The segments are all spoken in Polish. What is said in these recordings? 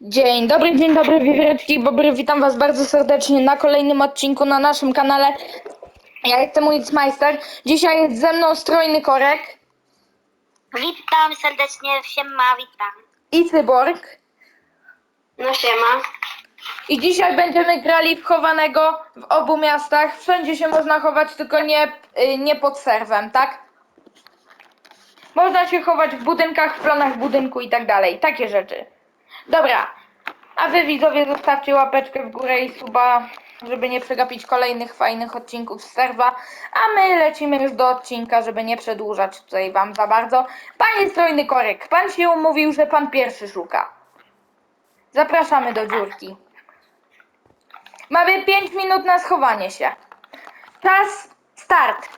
Dzień dobry, dzień dobry, wiewióreczki bobry, witam was bardzo serdecznie na kolejnym odcinku na naszym kanale. Ja jestem Witsmeister, dzisiaj jest ze mną strojny korek Witam serdecznie, siema, witam. i cyborg. No siema. I dzisiaj będziemy grali w chowanego w obu miastach. Wszędzie się można chować, tylko nie, y, nie pod serwem, tak? Można się chować w budynkach, w planach budynku i tak dalej. Takie rzeczy. Dobra. A wy widzowie zostawcie łapeczkę w górę i suba, żeby nie przegapić kolejnych fajnych odcinków z serwa. A my lecimy już do odcinka, żeby nie przedłużać tutaj wam za bardzo. Panie strojny korek, pan się umówił, że pan pierwszy szuka. Zapraszamy do dziurki. Mamy 5 minut na schowanie się. Czas start.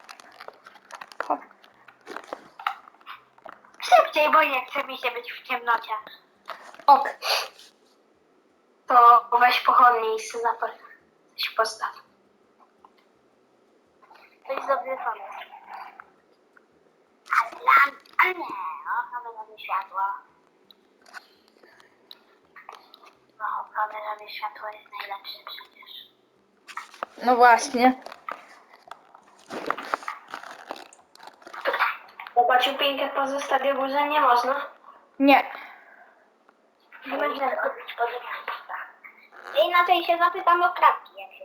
Szybciej, bo nie chce mi się być w ciemnocie. Ok. To weź pochodnie i się zapal. Coś postaw. To jest dobry pomysł. Ale, ale nie, o, kameralne światło. No, kameralne światło jest najlepsze przecież. No właśnie. Zobaczył pięknie pozostawię górze nie można. Nie. Nie można kupić pozostawienia. Inaczej się zapytam o kratki, jak się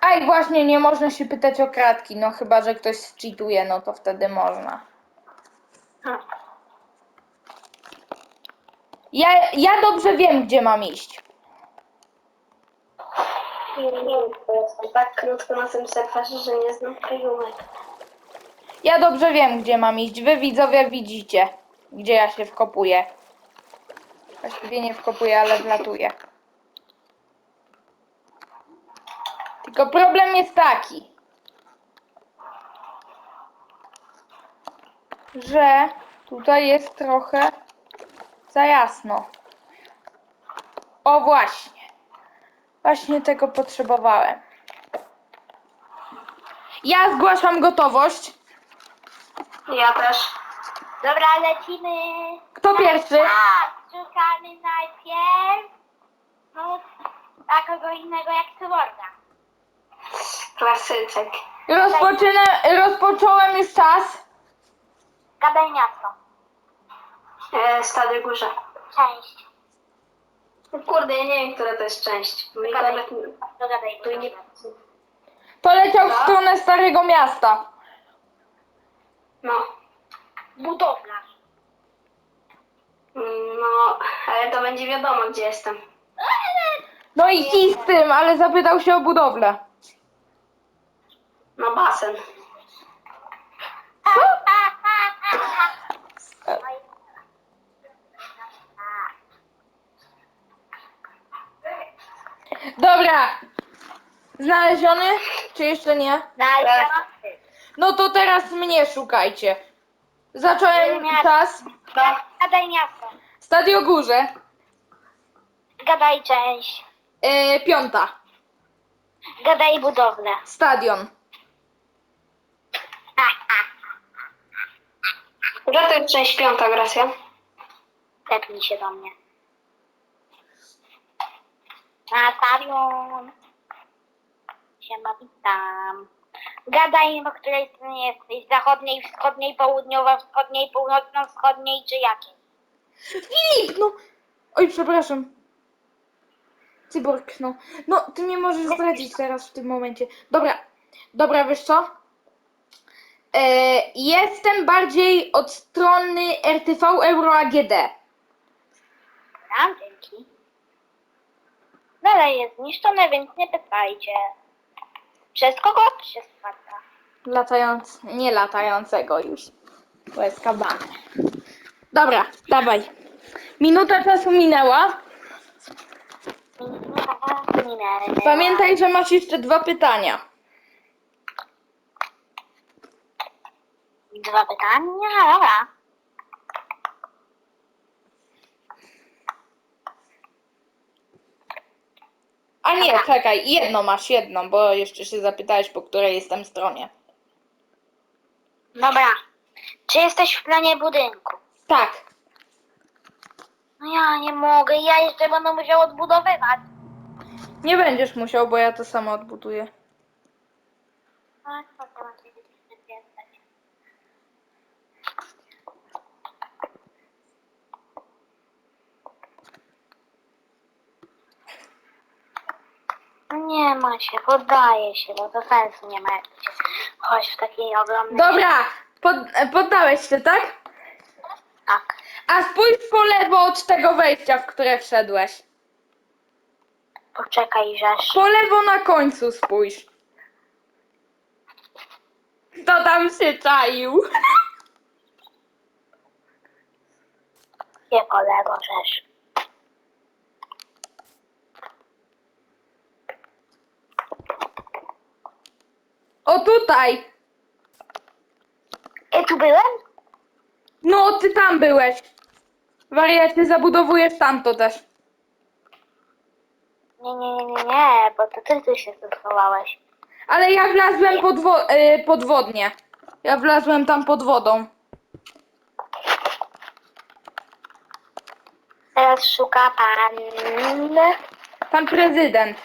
A i właśnie nie można się pytać o kratki, no chyba, że ktoś cheatuje, no to wtedy można. Ja, ja dobrze wiem, gdzie mam iść. Nie wiem, bo jestem tak krótko na tym serwerze, że nie znam kryjówek. Ja dobrze wiem, gdzie mam iść. Wy widzowie widzicie, gdzie ja się wkopuję. Właściwie nie wkopuję, ale wlatuję. Tylko problem jest taki, że tutaj jest trochę za jasno. O właśnie. Właśnie tego potrzebowałem. Ja zgłaszam gotowość. Ja też. Dobra, lecimy. Kto pierwszy? Tak, szukamy najpierw no, a kogo innego jak cyborga. Klasyczek. Rozpoczynę, rozpocząłem już czas. Gadaj miasto. E, Stady Górze. Część. No Kurde, ja nie wiem, która to jest część. Gadaj. Tu nie... Poleciał w stronę Starego Miasta. No, Budowlarz. No, ale to będzie wiadomo, gdzie jestem. No i kij z tym, ale zapytał się o budowlę. No, basen. Dobra. Znaleziony? Czy jeszcze nie? Znalazłam. No to teraz mnie szukajcie. Zacząłem Miasto. czas. Gadaj miasto. Stadio Górze. Gadaj część. Yy, piąta. Gadaj budowlę. Stadion. Jest część piąta, Gracja? Tepnij się do mnie. Na stadion. Siema, witam. Gadaj, po której stronie jesteś? Zachodniej, wschodniej, południowo-wschodniej, północno-wschodniej czy jakiej? Filip, no. Oj, przepraszam. Cyborg, no. No, ty nie możesz zdradzić teraz w tym momencie. Dobra, dobra, wiesz co? E, jestem bardziej od strony RTV Euro AGD. Tam, dzięki. Dalej jest zniszczone, więc nie pytajcie. Przez kogo się spadła? Latając, nie latającego już. Łezka bany. Dobra, dawaj. Minuta czasu minęła. Pamiętaj, że masz jeszcze dwa pytania. Dwa pytania, dobra. A nie, czekaj, jedno masz, jedno, bo jeszcze się zapytałeś, po której jestem stronie. Dobra. Czy jesteś w planie budynku? Tak, No ja nie mogę, ja jeszcze będę musiał odbudowywać. Nie będziesz musiał, bo ja to samo odbuduję. Co to mam się przypiętać? No Nie ma się, poddaję się, bo to sensu nie ma jak się chodź w takiej ogromnej... Dobra, pod, e, poddałeś się, tak? Tak. A spójrz po lewo od tego wejścia, w które wszedłeś. Poczekaj, żeż. Po lewo na końcu spójrz. Kto tam się czaił? Nie po lewo, żeż. O tutaj! Ja tu byłem? No, ty tam byłeś. Wariacie, zabudowujesz tamto też. Nie, nie, nie, nie, nie, bo to ty tu się zdecydowałeś. Ale ja wlazłem podwo- y, podwodnie. Ja wlazłem tam pod wodą. Teraz szuka pan... Pan prezydent.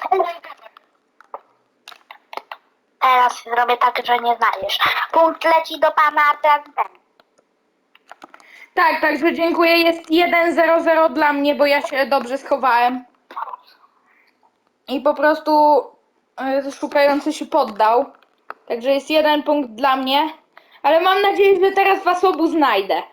Teraz zrobię tak, że nie znajdziesz. Punkt leci do pana prezydenta. Tak, także dziękuję. Jest 1-0-0 dla mnie, bo ja się dobrze schowałem. I po prostu y, szukający się poddał. Także jest jeden punkt dla mnie. Ale mam nadzieję, że teraz was obu znajdę.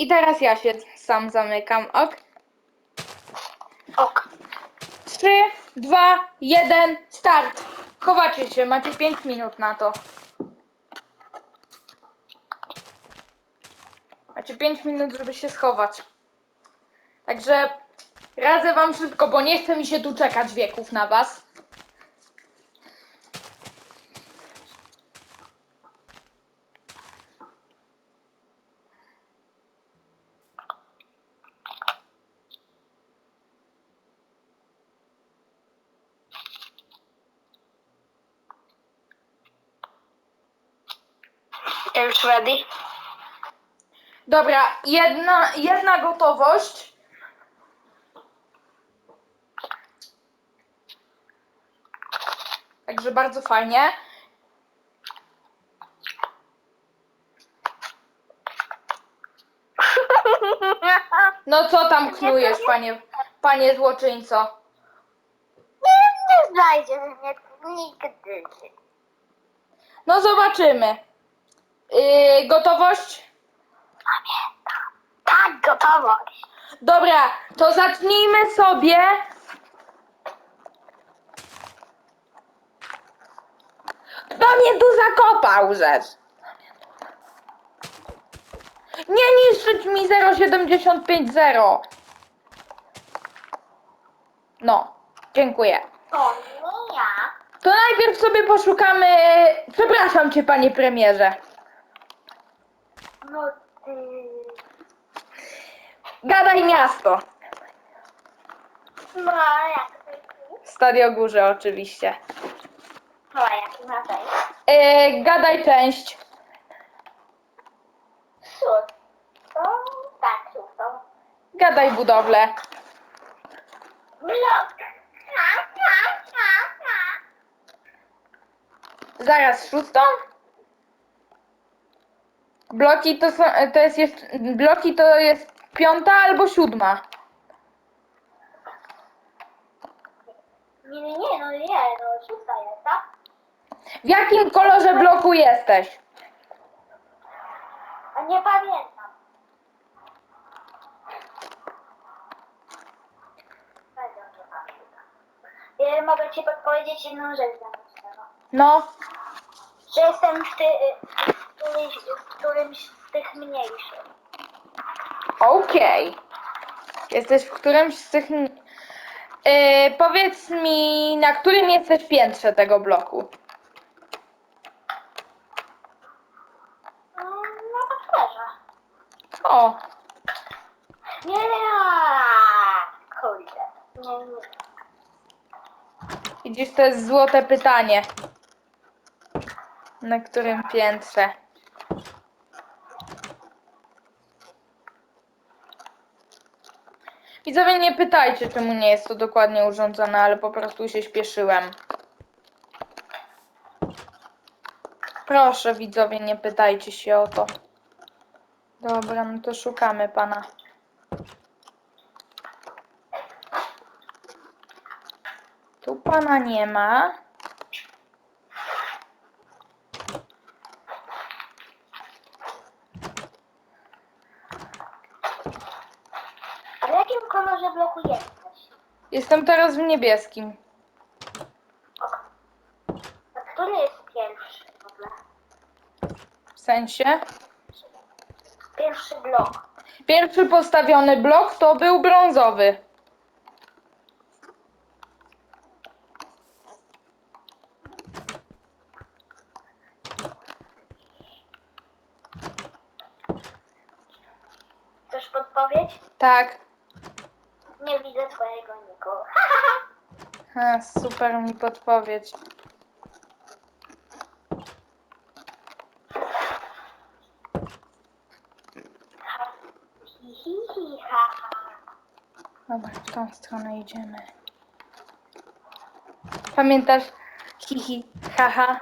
I teraz ja się sam zamykam. Ok. Ok. 3, 2, 1, start. Chowacie się, macie 5 minut na to. Macie 5 minut, żeby się schować. Także radzę wam szybko, bo nie chce mi się tu czekać wieków na was. Już ready? Dobra, jedna, jedna gotowość. Także bardzo fajnie. No co tam knujesz, panie, panie złoczyńco? Nie, nie znajdzie mnie nigdy. No zobaczymy. Yy, gotowość? Tak, gotowość. Dobra, to zacznijmy sobie. Kto mnie tu zakopał, rzecz? Nie niszczyć mi 0,750. No, dziękuję. To nie ja. To najpierw sobie poszukamy. Przepraszam cię, panie premierze. No ty... Gadaj miasto. No jak ty? Stadio Górze, oczywiście. No jak inaczej? Yy, gadaj część. To tak, to. Gadaj budowlę. Blok. Ha, ha, ha, ha. Zaraz szóstą? Bloki to są, to jest jeszcze, bloki to jest piąta albo siódma. Nie, nie, nie, no nie, no szósta jest, tak? W jakim kolorze bloku jesteś? A nie pamiętam. Bardzo nie pamiętam. Ja mogę ci podpowiedzieć jedną rzecz tego. No, Że jestem w, ty, któryś, którymś z tych mniejszych. Okej. Jesteś w którymś z tych... Yy, powiedz mi, na którym jesteś piętrze tego bloku? Mm, No szczerze. O, Nie, kurde. Nie, nie. widzisz, to jest złote pytanie. Na którym piętrze? Widzowie, nie pytajcie, czemu nie jest to dokładnie urządzone, ale po prostu się śpieszyłem. Proszę, widzowie, nie pytajcie się o to. Dobra, no to szukamy pana. Tu pana nie ma. A w jakim kolorze bloku jesteś? Jestem teraz w niebieskim. A który jest pierwszy w ogóle? W sensie? Pierwszy blok. Pierwszy postawiony blok to był brązowy. Chcesz podpowiedź? Tak. Nie widzę twojego niku. Ha, super mi podpowiedź. Hi, hi, hi, ha, ha. Dobra, w tą stronę idziemy. Pamiętasz? Hihi, haha.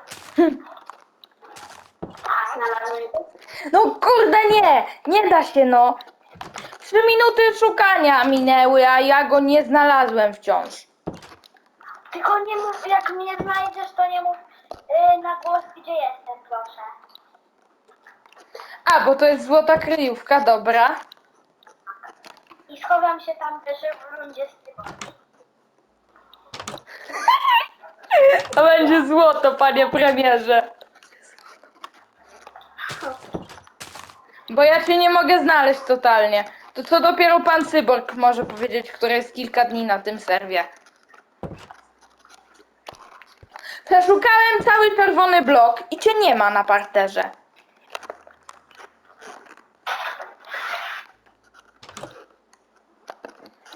Znalazłem. No kurde nie! Nie da się no! Trzy minuty szukania minęły, a ja go nie znalazłem wciąż. Tylko nie mów, jak mnie znajdziesz, to nie mów yy, na głos, gdzie jestem, proszę. A, bo to jest złota kryjówka, dobra. I schowam się tam też w rundzie z. To będzie złoto, panie premierze. Bo ja się nie mogę znaleźć totalnie. To co dopiero pan Cyborg może powiedzieć, który jest kilka dni na tym serwie. Przeszukałem cały czerwony blok i cię nie ma na parterze.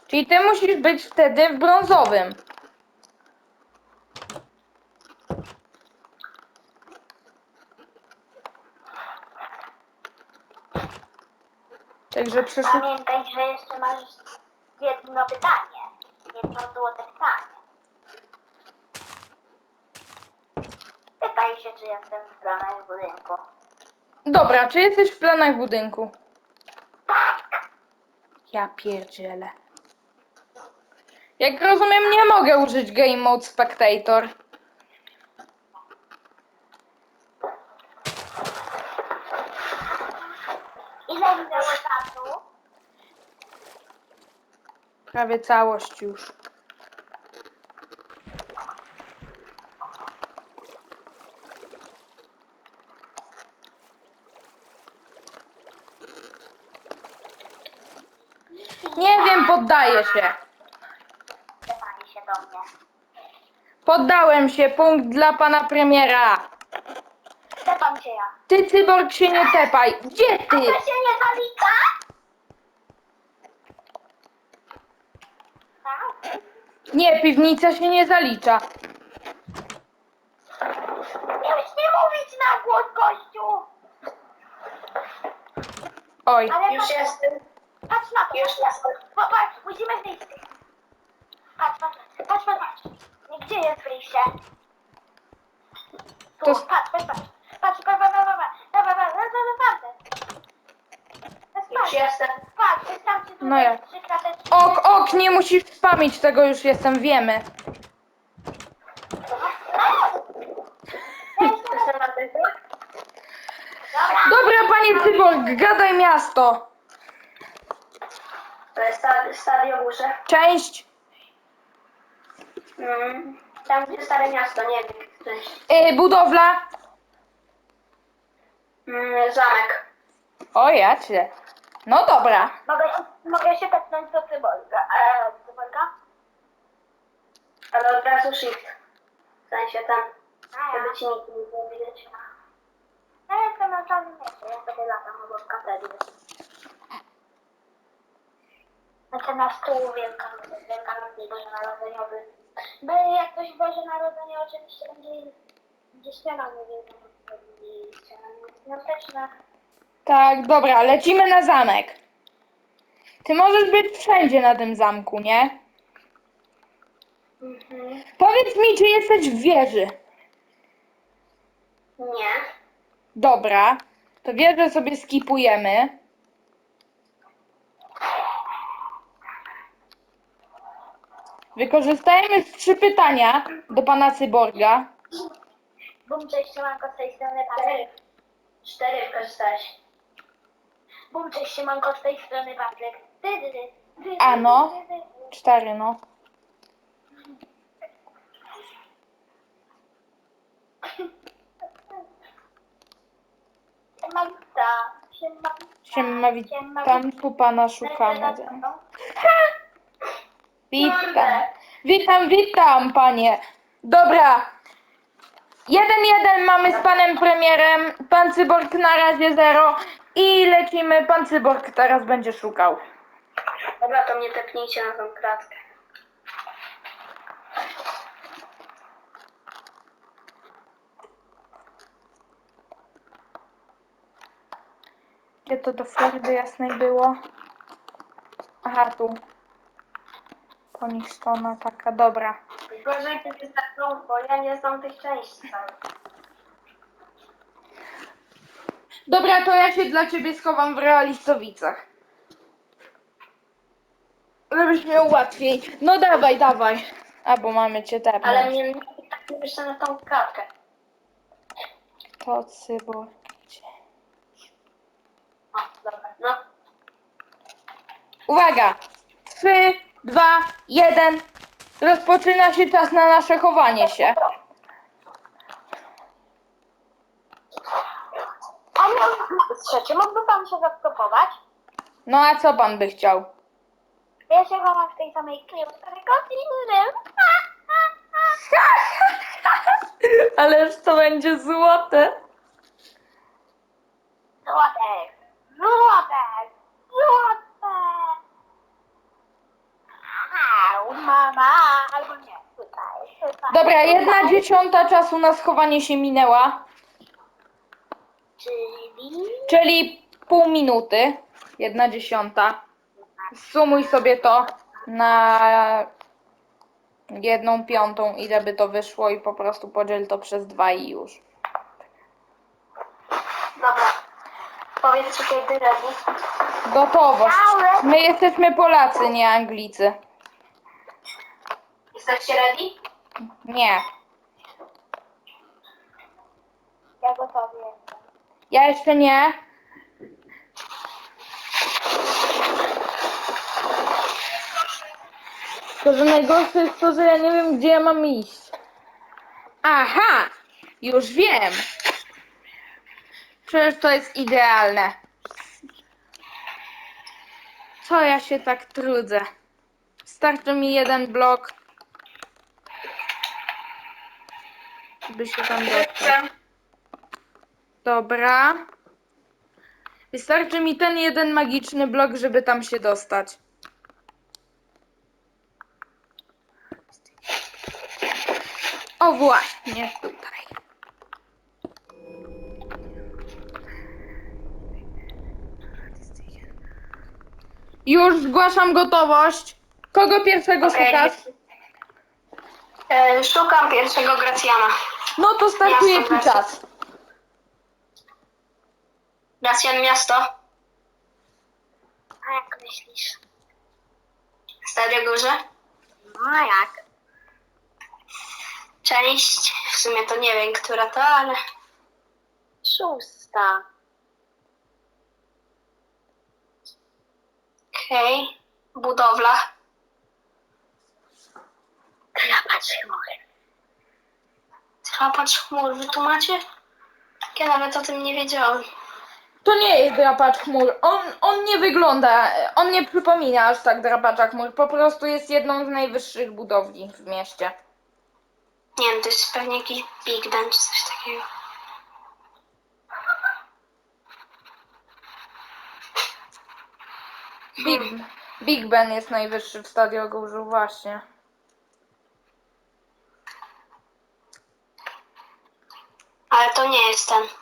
Czyli ty musisz być wtedy w brązowym. Także przeszukałem. Pamiętaj, że jeszcze masz jedno pytanie. Jedno złote pytanie. Pytaj się, czy jestem w planach budynku. Dobra, czy jesteś w planach budynku? Ja pierdzielę. Jak rozumiem, nie mogę użyć Game Mode Spectator. Ile minęło czasu? Prawie całość już. Nie wiem, poddaję się. Pytanie się do mnie. Poddałem się, punkt dla pana premiera. Pytam cię ja. Ty, cyborg, się nie tepaj. Gdzie A ty? to się nie zalicza? Tak? Nie, piwnica się nie zalicza. Miałeś nie mówić na głos, gościu! Oj, Ale Już to- jestem. Patrz na to, Już patrz na to. jestem. Pa- Patrz, musimy wyjść. Patrz, patrz, patrz, patrz, patrz. Nie, Gdzie jest wyjście? Tu, To s- patrz, patrz, patrz. Patrz, patrz, patrz, patrz, patrz. Dobra, dobra, dobra, dobra, dobra. Już Patrz, jestem. No ja. ok, ok, nie musisz spamić tego, już jestem, wiemy. Dobra, panie cyborg, gadaj miasto. To jest sta- stadion muszę. Część, Mm. Tam gdzie stare miasto, nie wiem. Część. y, budowla. Mm, zamek. O, ja cię. No dobra. mogę, mogę się tepnąć do cyborga. Eee, cyborga? Ale od razu shift. W sensie tam. A ja. Żeby ci nikt nie było widać. Ja jestem na czarnym mieście, ja sobie latam obok katedry. Znaczy na stół wielka, wielka bożonarodzeniowy. Bo jak ktoś Boże Narodzenie oczywiście będzie gdzieś śniadanie, więc będzie śniadanie świąteczne. Tak, dobra, lecimy na zamek. Ty możesz być wszędzie na tym zamku, nie? Mhm. Powiedz mi, czy jesteś w wieży. Nie. Dobra, to wieżę sobie skipujemy. Wykorzystajmy z trzy pytania do pana Cyborga. Bum, cześć, siemanko, z tej strony Patryk. Cztery wykorzystałeś. Bum, cześć, siemanko, z tej strony Patryk. Dy, dy, dy, dy, dy, A no. dy, dy, dy. Cztery, no. Siema, witam. Siema, witam, tu pana szukamy. Witam. Witam, witam, panie. Dobra. Jeden, jeden mamy z panem premierem. Pan Cyborg na razie zero. I lecimy. Pan Cyborg teraz będzie szukał. Dobra, to mnie tepnijcie na tą kratkę. Gdzie to do Florydy jasnej było? Aha, tu. Poniszczona taka, dobra. Gorzej ty wystarczą, bo ja nie znam tych części całych. Dobra, to ja się dla ciebie schowam w realistowicach. Żebyś miał łatwiej. No dawaj, dawaj. Albo mamy cię tepnąć. Ale mnie nie tak jeszcze na tą kratkę. To gdzie? O, dobra, no. Uwaga! 3, 2, 1. Rozpoczyna się czas na nasze chowanie się. Trzecie, mógłby pan się zastopować? No a co pan by chciał? Ja się chowam w tej samej klimatce, tylko innym. Ależ to będzie złote. Złotek! Złotek! Złotek! Au, mama! Albo nie, tutaj, tutaj. Dobra, jedna dziesiąta czasu na schowanie się minęła. Czyli... Czyli pół minuty. Jedna dziesiąta. Sumuj sobie to na jedną piątą, ile by to wyszło i po prostu podziel to przez dwa i już. Dobra. Powiedz kiedy ready. Gotowość. My jesteśmy Polacy, nie Anglicy. Jesteście ready? Nie. Ja gotowy. Ja jeszcze nie. To, że najgorsze jest to, że ja nie wiem, gdzie ja mam iść. Aha! Już wiem. Przecież to jest idealne. Co ja się tak trudzę? Starczy mi jeden blok. By się tam dostać. Dobra. Wystarczy mi ten jeden magiczny blok, żeby tam się dostać. O właśnie, tutaj. Już zgłaszam gotowość. Kogo pierwszego Okej. szukasz? E, szukam pierwszego Gracjana. No to startuje ci jasne. czas. Gracjan miasto. A jak myślisz? Stare Górze. No jak? Część. W sumie to nie wiem, która to, ale... Szósta. Okej. Budowla. Klapacz chmury. Trapacz chmur, wy tu macie? Ja nawet o tym nie wiedziałam. To nie jest drapacz chmur. On, on nie wygląda, on nie przypomina aż tak drapacza chmur. Po prostu jest jedną z najwyższych budowli w mieście. Nie wiem, to jest pewnie jakiś Big Ben czy coś takiego. Big, Big Ben jest najwyższy w Stadio Górzu, właśnie. Ale to nie jest ten.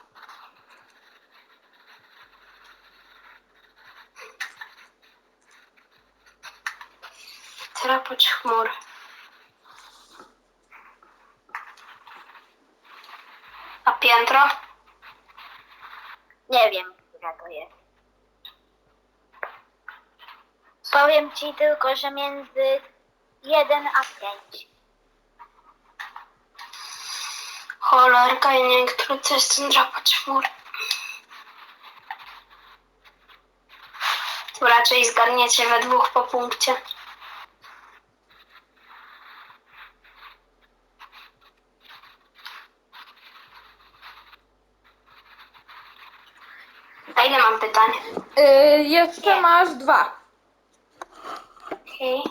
Trapacz chmur. A piętro? Nie wiem, która to jest. Powiem ci tylko, że między 1 a 5. Cholerka, ja nie wiem, który to jest ten drapacz chmur. To raczej zgarniecie we dwóch po punkcie. Ile mam pytań? Yy, jeszcze masz dwa. Okej.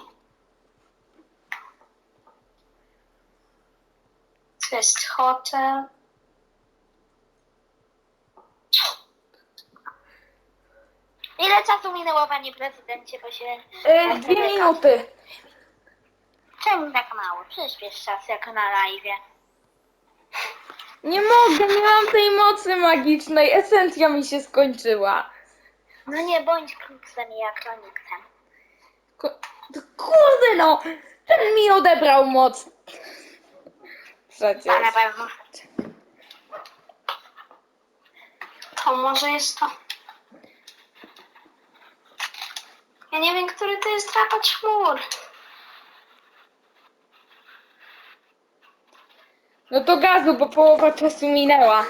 To jest hotel. Ile czasu minęło, panie prezydencie, bo się... Yy, dwie minuty. Czemu tak mało? Przyspiesz czas jak na live. Nie mogę, nie mam tej mocy magicznej. Esencja mi się skończyła. No nie bądź kluksem i akroniksem. Ko- to kurde no! Ten mi odebrał moc. Przecież. A na pewno. To może jest to. Ja nie wiem, który to jest drapacz chmur. No to gazu, bo połowa czasu minęła.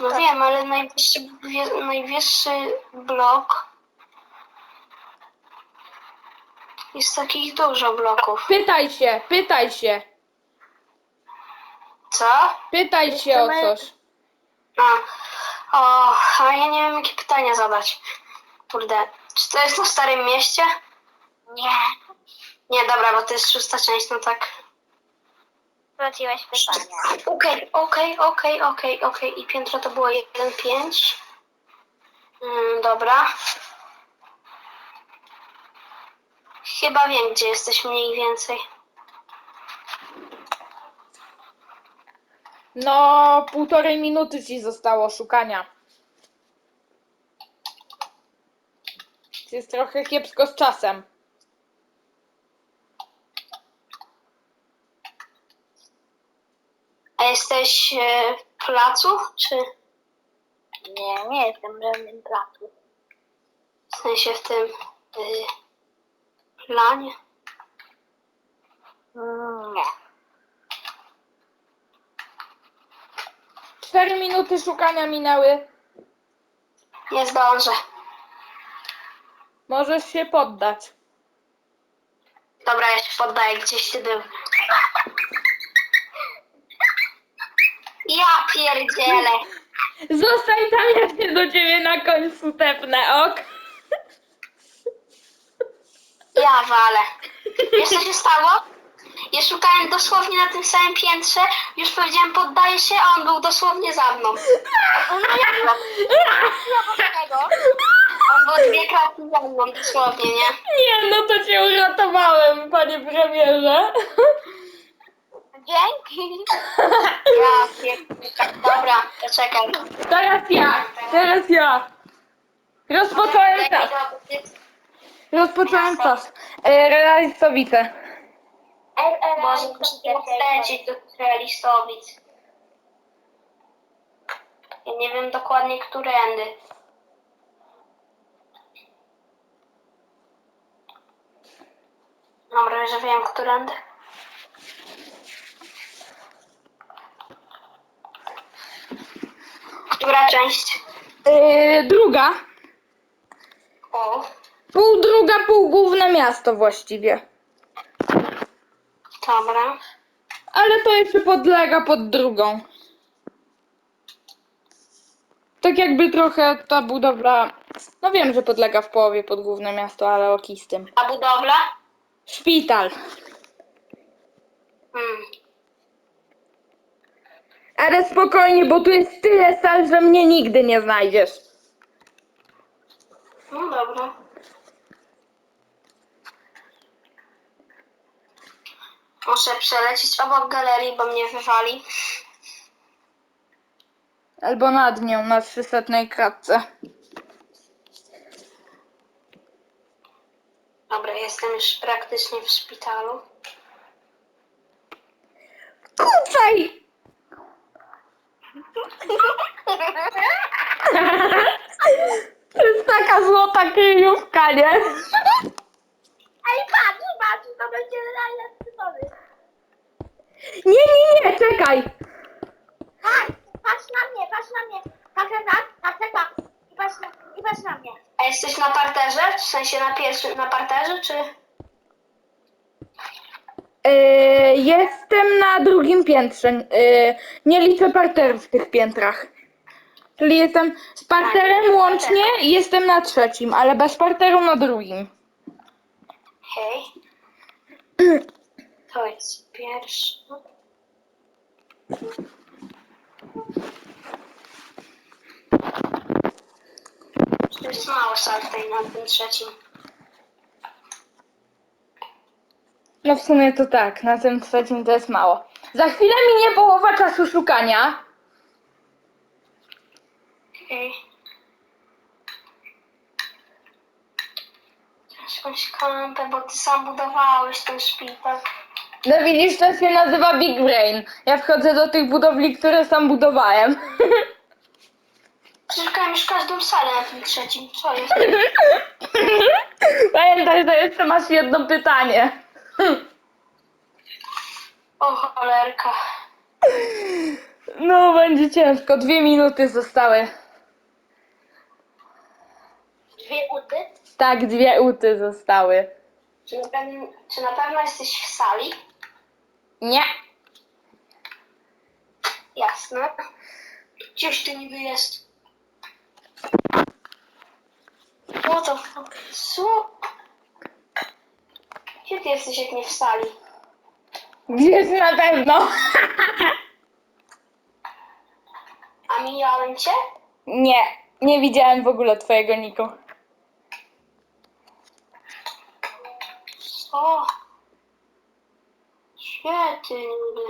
No wiem, ale najwyższy, wie- najwyższy blok jest takich dużo bloków. Pytaj się, pytaj się. Co? Pytaj się o coś. A, o, a ja nie wiem, jakie pytania zadać. Kurde, czy to jest na Starym Mieście? Nie. Nie, dobra, bo to jest szósta część, no tak. Wróciłeś pytanie. Okej, okej, okej, okej, okej. I piętro to było 1,5. Mm, dobra. Chyba wiem, gdzie jesteś mniej więcej. No, półtorej minuty ci zostało szukania. Jest trochę kiepsko z czasem. A jesteś e, w placu, czy Nie, nie jestem w żadnym placu. w sensie w tym y, planie? Mm, Nie. Cztery minuty szukania minęły. Nie zdążę. Możesz się poddać. Dobra, ja się poddaję, gdzieś ty był. Ja pierdzielę. Zostań tam, ja się do ciebie na końcu tepnę, ok? Ja walę. Wiesz co się stało? Ja szukałem dosłownie na tym samym piętrze, już powiedziałem poddaję się, a on był dosłownie za mną. On był dwie kratki za mną dosłownie, nie? Nie, no to cię uratowałem, panie premierze. Dzięki. Ja pierdolę. Dobra, to czekaj. Teraz ja, teraz ja. Rozpocząłem czas. Rozpocząłem czas. E, realistowice. Muszę teraz lecieć do realistowic. Ja nie wiem dokładnie, którędy. Dobra, że wiem, którędy. Która część? E, druga. O, Pół druga, pół główne miasto właściwie. dobra. Ale to jeszcze podlega pod drugą. Tak jakby trochę ta budowla... No wiem, że podlega w połowie pod główne miasto, ale oki z tym. A budowla? Szpital. Hmm. Ale spokojnie, bo tu jest tyle sal, że mnie nigdy nie znajdziesz. No dobra. Muszę przelecieć obok galerii, bo mnie wywali. Albo nad nią, na 300 kratce. Dobra, jestem już praktycznie w szpitalu. Kucaj! To jest taka złota kryjówka, nie? Ej, patrz, patrz, to będzie najlepszy pomysł. Nie, nie, nie, czekaj! Patrz, patrz na mnie, patrz na mnie. Tak, tak, tak, tak, tak, tak. I patrz na, i patrz na mnie. A jesteś na parterze? W sensie na pierwszym, na parterze, czy... Yy, jestem na drugim piętrze. Yy, nie liczę parterów w tych piętrach. Czyli jestem z parterem łącznie jestem na trzecim, ale bez parteru na drugim. Hej. To jest pierwszy. To jest mało sal tutaj na tym trzecim. No w sumie to tak, na tym trzecim to jest mało. Za chwilę minie połowa czasu szukania. Okej. Teraz Jakąś kampę, bo ty sam budowałeś ten szpital. No widzisz, to się nazywa Big Brain. Ja wchodzę do tych budowli, które sam budowałem. Przeszukałem już każdą salę na tym trzecim. Co jest? Pamiętaj, że jeszcze masz jedno pytanie. O cholerka. No, będzie ciężko. Dwie minuty zostały. Dwie uty. Tak, dwie uty zostały. Czy na, pewno, czy na pewno jesteś w sali? Nie. Jasne. Gdzieś tu niby jest. No to co? Gdzie ty jesteś jak nie w sali? Gdzieś na pewno. A mijałem cię? Nie, nie widziałem w ogóle twojego niku. Co? Gdzie ty niby?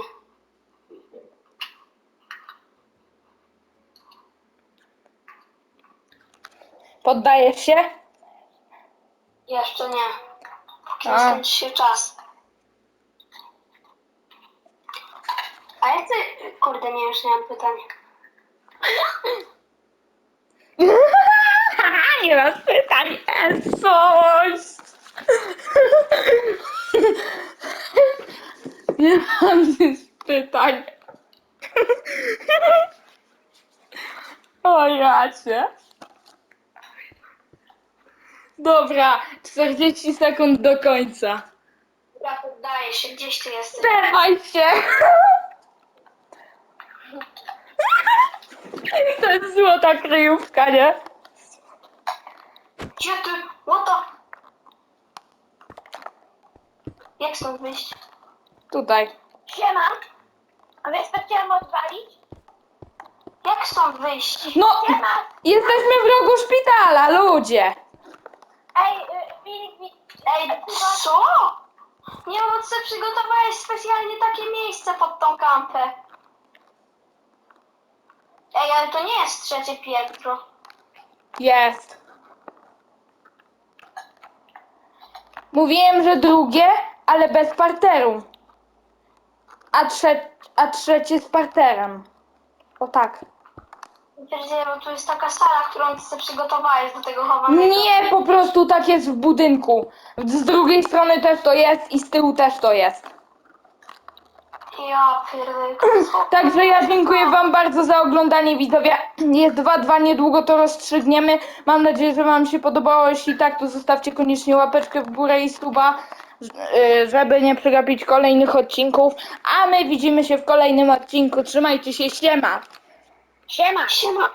Poddajesz się? Jeszcze nie. A. nie skończy się czas. A jak ty... Kurde, nie, już nie mam pytań. nie masz pytań. Coś. nie mam już pytań. o jacie. Dobra, 40 sekund do końca. Ja poddaję się, gdzieś ty jesteś. Dawaj się! To jest złota kryjówka, nie? Gdzie ty? What the... Jak stąd wyjść? Tutaj. Siema. A co chciałem odwalić? Jak stąd wyjść? No, Siema. jesteśmy w rogu szpitala, ludzie. Ej, y, Filip, Filip. Ej, co? Nie no, co przygotowałeś specjalnie takie miejsce pod tą kampę. Ej, ale to nie jest trzecie piętro. Jest. Mówiłem, że drugie, ale bez parteru. A, trze a trzecie z parterem. O tak. Pierdziele, bo tu jest taka sala, którą ty sobie przygotowałeś do tego chowanego. Nie, po prostu tak jest w budynku. Z drugiej strony też to jest i z tyłu też to jest. Ja pierdolę. Także ja dziękuję Wam bardzo za oglądanie widzowie. Jest 2-2, niedługo to rozstrzygniemy. Mam nadzieję, że Wam się podobało. Jeśli tak, to zostawcie koniecznie łapeczkę w górę i suba, y, żeby nie przegapić kolejnych odcinków. A my widzimy się w kolejnym odcinku. Trzymajcie się, siema! Siema. Siema.